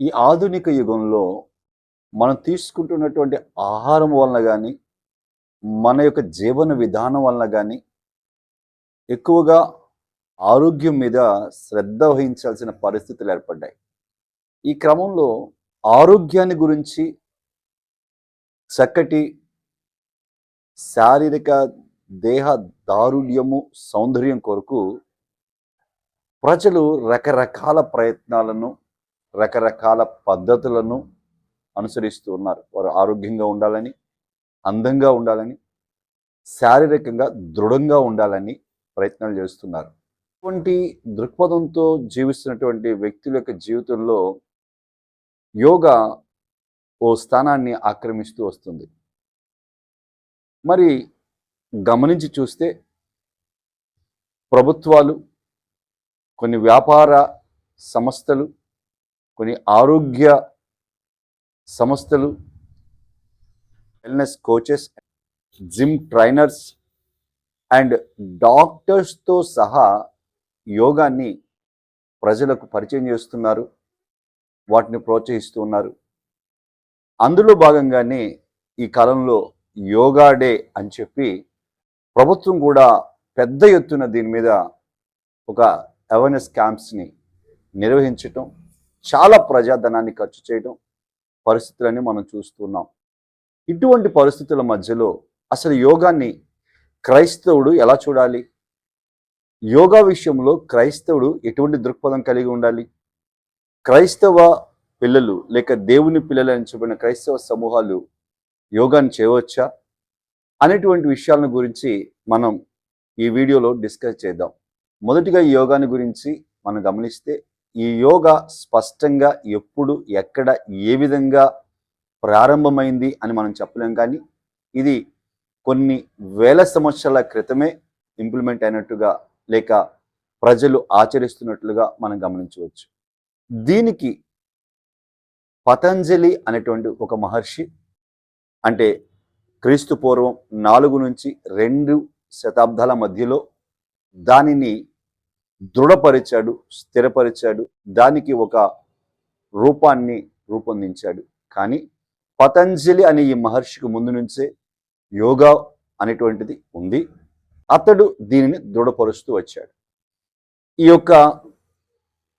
ఈ ఆధునిక యుగంలో మనం తీసుకుంటున్నటువంటి ఆహారం వలన కానీ మన యొక్క జీవన విధానం వలన కానీ ఎక్కువగా ఆరోగ్యం మీద శ్రద్ధ వహించాల్సిన పరిస్థితులు ఏర్పడ్డాయి. ఈ క్రమంలో ఆరోగ్యాన్ని గురించి చక్కటి శారీరక దేహ దారుణ్యము సౌందర్యం కొరకు ప్రజలు రకరకాల ప్రయత్నాలను రకరకాల పద్ధతులను అనుసరిస్తూ ఉన్నారు. వారు ఆరోగ్యంగా ఉండాలని అందంగా ఉండాలని శారీరకంగా దృఢంగా ఉండాలని ప్రయత్నాలు చేస్తున్నారు. ఇటువంటి దృక్పథంతో జీవిస్తున్నటువంటి వ్యక్తుల యొక్క జీవితంలో యోగా ఓ స్థానాన్ని ఆక్రమిస్తూ వస్తుంది. మరి గమనించి చూస్తే ప్రభుత్వాలు కొన్ని వ్యాపార సంస్థలు కొన్ని ఆరోగ్య సంస్థలు wellness coaches gym trainers and డాక్టర్స్తో సహా యోగాన్ని ప్రజలకు పరిచయం చేస్తున్నారు వాటిని ప్రోత్సహిస్తూ ఉన్నారు. అందులో భాగంగానే ఈ కాలంలో యోగా డే అని చెప్పి ప్రభుత్వం కూడా పెద్ద ఎత్తున దీని మీద ఒక అవేర్నెస్ క్యాంప్స్ని నిర్వహించటం చాలా ప్రజాధనాన్ని ఖర్చు చేయడం పరిస్థితులని మనం చూస్తున్నాం. ఇటువంటి పరిస్థితుల మధ్యలో అసలు యోగాన్ని క్రైస్తవుడు ఎలా చూడాలి? యోగా విషయంలో క్రైస్తవుడు ఎటువంటి దృక్పథం కలిగి ఉండాలి? క్రైస్తవ పిల్లలు లేక దేవుని పిల్లలు అని చెప్పిన క్రైస్తవ సమూహాలు యోగాన్ని చేయవచ్చా? అనేటువంటి విషయాలను గురించి మనం ఈ వీడియోలో డిస్కస్ చేద్దాం. మొదటిగా ఈ యోగాని గురించి మనం గమనిస్తే ఈ యోగా స్పష్టంగా ఎప్పుడు ఎక్కడ ఏ విధంగా ప్రారంభమైంది అని మనం చెప్పలేం కానీ ఇది కొన్ని వేల సంవత్సరాల క్రితమే ఇంప్లిమెంట్ అయినట్టుగా లేక ప్రజలు ఆచరిస్తున్నట్లుగా మనం గమనించవచ్చు. దీనికి పతంజలి అనేటువంటి ఒక మహర్షి అంటే క్రీస్తు పూర్వం నాలుగు నుంచి రెండు శతాబ్దాల మధ్యలో దానిని దృఢపరిచాడు స్థిరపరిచాడు దానికి ఒక రూపాన్ని రూపొందించాడు. కానీ పతంజలి అనే ఈ మహర్షికి ముందు నుంచే యోగా అనేటువంటిది ఉంది. అతడు దీనిని దృఢపరుస్తూ వచ్చాడు. ఈ యొక్క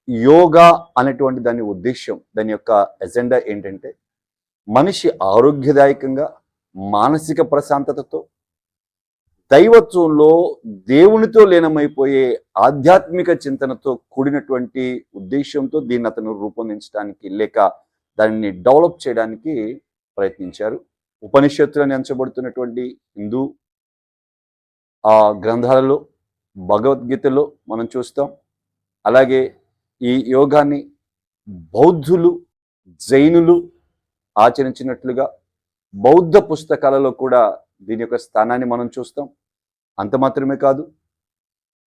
యోగా అనేటువంటి దాని ఉద్దేశం దాని యొక్క ఎజెండా ఏంటంటే మనిషి ఆరోగ్యదాయకంగా మానసిక ప్రశాంతతతో దైవత్వంలో దేవునితో లీనమైపోయే ఆధ్యాత్మిక చింతనతో కూడినటువంటి ఉద్దేశంతో దీన్ని అతను రూపొందించడానికి లేక దానిని డెవలప్ చేయడానికి ప్రయత్నించారు. ఉపనిషత్తులని ఎంచబడుతున్నటువంటి హిందూ ఆ గ్రంథాలలో భగవద్గీతలో మనం చూస్తాం. అలాగే ఈ యోగాన్ని బౌద్ధులు జైనులు ఆచరించినట్లుగా బౌద్ధ పుస్తకాలలో కూడా దీని యొక్క స్థానాన్ని మనం చూస్తాం. అంత మాత్రమే కాదు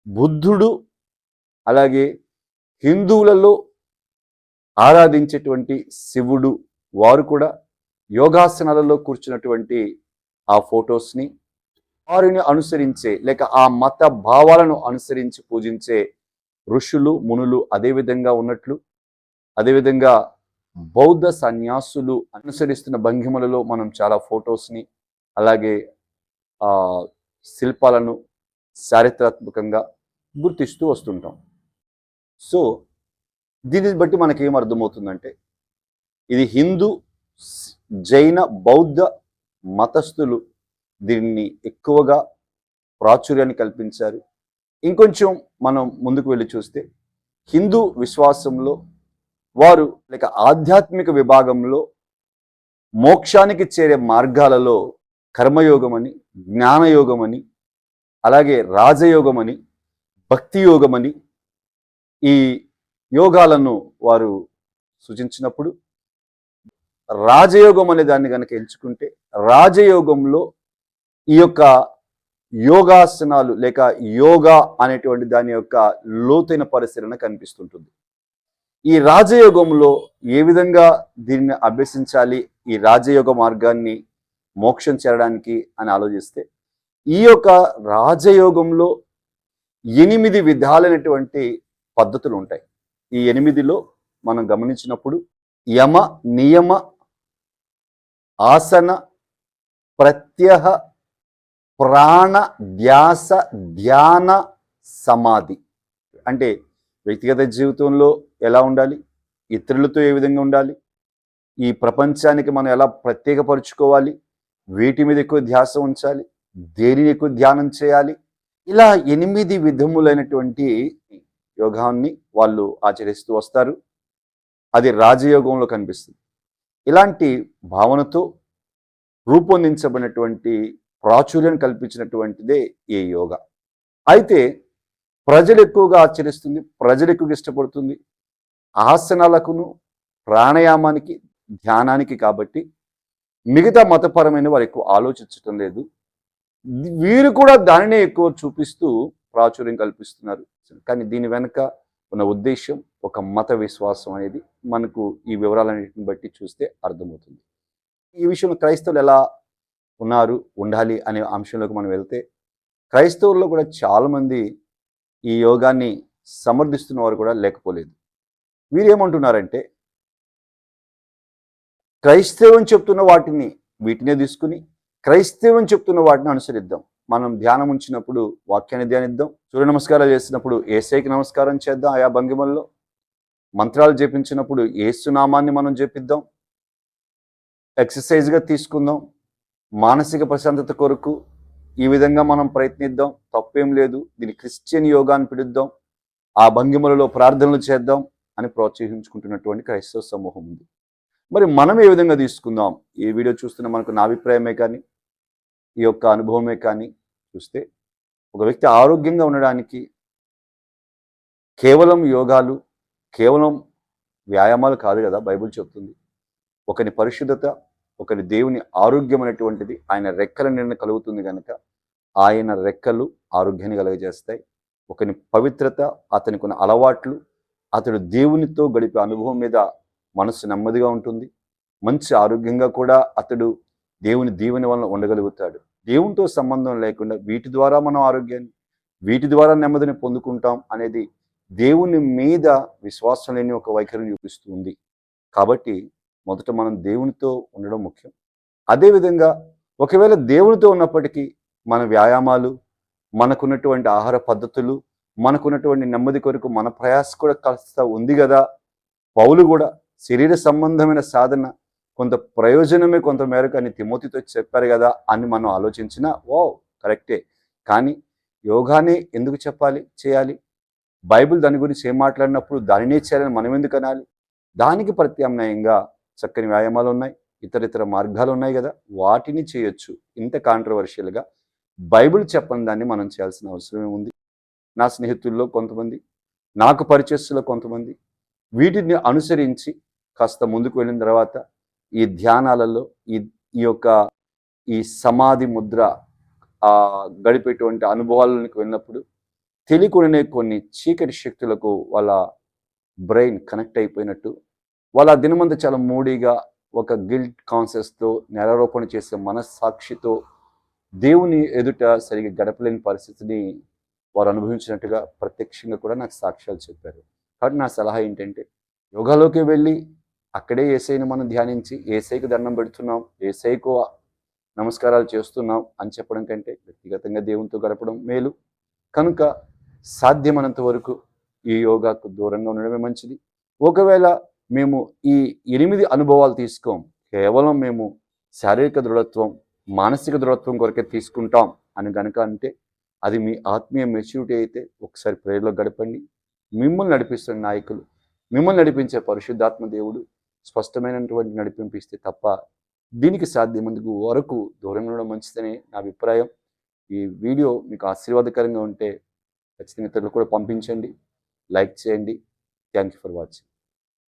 బుద్ధుడు అలాగే హిందువులలో ఆరాధించేటువంటి శివుడు వారు కూడా యోగాసనాలలో కూర్చున్నటువంటి ఆ ఫొటోస్ని వారిని అనుసరించే లేక ఆ మత భావాలను అనుసరించి పూజించే ఋషులు మునులు అదేవిధంగా ఉన్నట్లు అదేవిధంగా బౌద్ధ సన్యాసులు అనుసరిస్తున్న భంగిమలలో మనం చాలా ఫొటోస్ని అలాగే శిల్పాలను చారిత్రాత్మకంగా గుర్తిస్తూ వస్తుంటాం. సో దీనిని బట్టి మనకేం అర్థమవుతుందంటే ఇది హిందూ జైన బౌద్ధ మతస్థులు దీన్ని ఎక్కువగా ప్రాచుర్యాన్ని కల్పించారు. ఇంకొంచెం మనం ముందుకు వెళ్ళి చూస్తే హిందూ విశ్వాసంలో వారు లేక ఆధ్యాత్మిక విభాగంలో మోక్షానికి చేరే మార్గాలలో కర్మయోగమని జ్ఞానయోగమని అలాగే రాజయోగమని భక్తి యోగమని ఈ యోగాలను వారు సూచించినప్పుడు రాజయోగం అనే దాన్ని కనుక ఎంచుకుంటే రాజయోగంలో ఈ యొక్క యోగాసనాలు లేక యోగా అనేటువంటి దాని యొక్క లోతైన పరిశీలన కనిపిస్తుంటుంది. ఈ రాజయోగంలో ఏ విధంగా దీన్ని అభ్యసించాలి? ఈ రాజయోగ మార్గాన్ని మోక్షం చేరడానికి అని ఆలోచిస్తే ఈ యొక్క రాజయోగంలో ఎనిమిది విధాలైనటువంటి పద్ధతులు ఉంటాయి. ఈ ఎనిమిదిలో మనం గమనించినప్పుడు యమ నియమ ఆసన ప్రత్యహ ప్రాణ ధ్యాస ధ్యాన సమాధి. అంటే వ్యక్తిగత జీవితంలో ఎలా ఉండాలి? ఇతరులతో ఏ విధంగా ఉండాలి? ఈ ప్రపంచానికి మనం ఎలా ప్రత్యేకపరుచుకోవాలి? వీటి మీద ఎక్కువ ధ్యాస ఉంచాలి దేనిని ఎక్కువ ధ్యానం చేయాలి? ఇలా ఎనిమిది విధములైనటువంటి యోగాన్ని వాళ్ళు ఆచరిస్తూ వస్తారు. అది రాజయోగంలో కనిపిస్తుంది. ఇలాంటి భావనతో రూపొందించబడినటువంటి ప్రాచుర్యం కల్పించినటువంటిదే ఈ యోగా. అయితే ప్రజలు ఎక్కువగా ఆచరిస్తుంది ప్రజలు ఎక్కువగా ఇష్టపడుతుంది ఆసనాలకును ప్రాణాయామానికి ధ్యానానికి కాబట్టి మిగతా మతపరమైన వారు ఎక్కువ ఆలోచించటం లేదు. వీరు కూడా దానినే ఎక్కువ చూపిస్తూ ప్రాచుర్యం కల్పిస్తున్నారు. కానీ దీని వెనుక ఉన్న ఉద్దేశం ఒక మత విశ్వాసం అనేది మనకు ఈ వివరాలన్నింటిని బట్టి చూస్తే అర్థమవుతుంది. ఈ విషయంలో క్రైస్తవులు ఎలా ఉన్నారు ఉండాలి అనే అంశంలోకి మనం వెళ్తే క్రైస్తవుల్లో కూడా చాలామంది ఈ యోగాన్ని సమర్థిస్తున్న వారు కూడా లేకపోలేదు. వీరు ఏమంటున్నారంటే క్రైస్తవం చెప్తున్న వాటిని వీటినే తీసుకుని క్రైస్తవం చెప్తున్న వాటిని అనుసరిద్దాం. మనం ధ్యానం ఉంచినప్పుడు వాక్యాన్ని ధ్యానిద్దాం. సూర్య నమస్కారాలు చేసినప్పుడు ఏసైకి నమస్కారం చేద్దాం ఆయా భంగిమల్లో. మంత్రాలు జపించినప్పుడు ఏసునామాన్ని మనం జపిద్దాం. ఎక్సర్సైజ్గా తీసుకుందాం. మానసిక ప్రశాంతత కొరకు ఈ విధంగా మనం ప్రయత్నిద్దాం. తప్పేం లేదు. దీన్ని క్రిస్టియన్ యోగాన్ని పిలుద్దాం. ఆ భంగిమలలో ప్రార్థనలు చేద్దాం అని ప్రోత్సహించుకుంటున్నటువంటి క్రైస్తవ సమూహం ఉంది. మరి మనం ఏ విధంగా తీసుకుందాం? ఈ వీడియో చూస్తున్న మనకు నా అభిప్రాయమే కానీ ఈ యొక్క అనుభవమే కానీ చూస్తే ఒక వ్యక్తి ఆరోగ్యంగా ఉండడానికి కేవలం యోగాలు కేవలం వ్యాయామాలు కాదు కదా బైబిల్ చెప్తుంది. ఒకని పరిశుద్ధత ఒకరి దేవుని ఆరోగ్యం అనేటువంటిది ఆయన రెక్కల నిండా కలుగుతుంది కనుక ఆయన రెక్కలు ఆరోగ్యాన్ని కలగజేస్తాయి. ఒకని పవిత్రత అతనికి ఉన్న అలవాట్లు అతడు దేవునితో గడిపే అనుభవం మీద మనసు నెమ్మదిగా ఉంటుంది. మంచి ఆరోగ్యంగా కూడా అతడు దేవుని దీవెని వలన ఉండగలుగుతాడు. దేవునితో సంబంధం లేకుండా వీటి ద్వారా మనం ఆరోగ్యాన్ని వీటి ద్వారా నెమ్మదిని పొందుకుంటాం అనేది దేవుని మీద విశ్వాసం లేని ఒక వైఖరిని చూపిస్తుంది కాబట్టి మొదట మనం దేవునితో ఉండడం ముఖ్యం. అదేవిధంగా ఒకవేళ దేవునితో ఉన్నప్పటికీ మన వ్యాయామాలు మనకున్నటువంటి ఆహార పద్ధతులు మనకున్నటువంటి నెమ్మది కొరకు మన ప్రయాస కూడా కాస్త ఉంది కదా. పౌలు కూడా శరీర సంబంధమైన సాధన కొంత ప్రయోజనమే కొంత మేరకు అని తిమోతితో చెప్పారు కదా అని మనం ఆలోచించినా ఓ కరెక్టే. కానీ యోగానే ఎందుకు చెప్పాలి చేయాలి? బైబిల్ దాని గురించి ఏం మాట్లాడినప్పుడు దానినే చేయాలని మనం ఎందుకు అనాలి? దానికి ప్రత్యామ్నాయంగా చక్కని వ్యాయామాలు ఉన్నాయి ఇతర ఇతర మార్గాలు ఉన్నాయి కదా వాటిని చేయొచ్చు. ఇంత కాంట్రవర్షియల్గా బైబిల్ చెప్పని దాన్ని మనం చేయాల్సిన అవసరమే ఉంది. నా స్నేహితుల్లో కొంతమంది నాకు పరిచయస్సులో కొంతమంది వీటిని అనుసరించి కాస్త ముందుకు వెళ్ళిన తర్వాత ఈ ధ్యానాలలో ఈ ఈ యొక్క ఈ సమాధి ముద్ర ఆ గడిపేటువంటి అనుభవాలకు వెళ్ళినప్పుడు తెలియకుండానే కొన్ని చీకటి శక్తులకు వాళ్ళ బ్రెయిన్ కనెక్ట్ అయిపోయినట్టు వాళ్ళ దినమంతా చాలా మూడీగా ఒక గిల్ట్ కాన్షియస్తో నేరారోపణ చేసే మనస్సాక్షితో దేవుని ఎదుట సరిగ్గా గడపలేని పరిస్థితిని వారు అనుభవించినట్టుగా ప్రత్యక్షంగా కూడా నాకు సాక్ష్యాలు చెప్పారు. కాబట్టి నా సలహా ఏంటంటే యోగాలోకి వెళ్ళి అక్కడే ఏసైని మనం ధ్యానించి ఏసైకి దండం పెడుతున్నాం ఏసైకు నమస్కారాలు చేస్తున్నాం అని చెప్పడం కంటే వ్యక్తిగతంగా దేవునితో గడపడం మేలు. కనుక సాధ్యమైనంత వరకు ఈ యోగాకు దూరంగా ఉండడమే మంచిది. ఒకవేళ మేము ఈ ఎనిమిది అనుభవాలు తీసుకోం కేవలం మేము శారీరక దృఢత్వం మానసిక దృఢత్వం కొరకే తీసుకుంటాం అని కనుక అంటే అది మీ ఆత్మీయ మెచ్యూరిటీ అయితే ఒకసారి ప్రేయర్లో గడపండి. మిమ్మల్ని నడిపిస్తున్న నాయకులు మిమ్మల్ని నడిపించే పరిశుద్ధాత్మ దేవుడు స్పష్టమైనటువంటి నడిపింపిస్తే తప్ప దీనికి సాధ్యమందుకు వరకు దూరంగా ఉండడం మంచిదని నా అభిప్రాయం. ఈ వీడియో మీకు ఆశీర్వాదకరంగా ఉంటే ఖచ్చితంగా ఇతరులు కూడా పంపించండి. లైక్ చేయండి. Thank you for watching.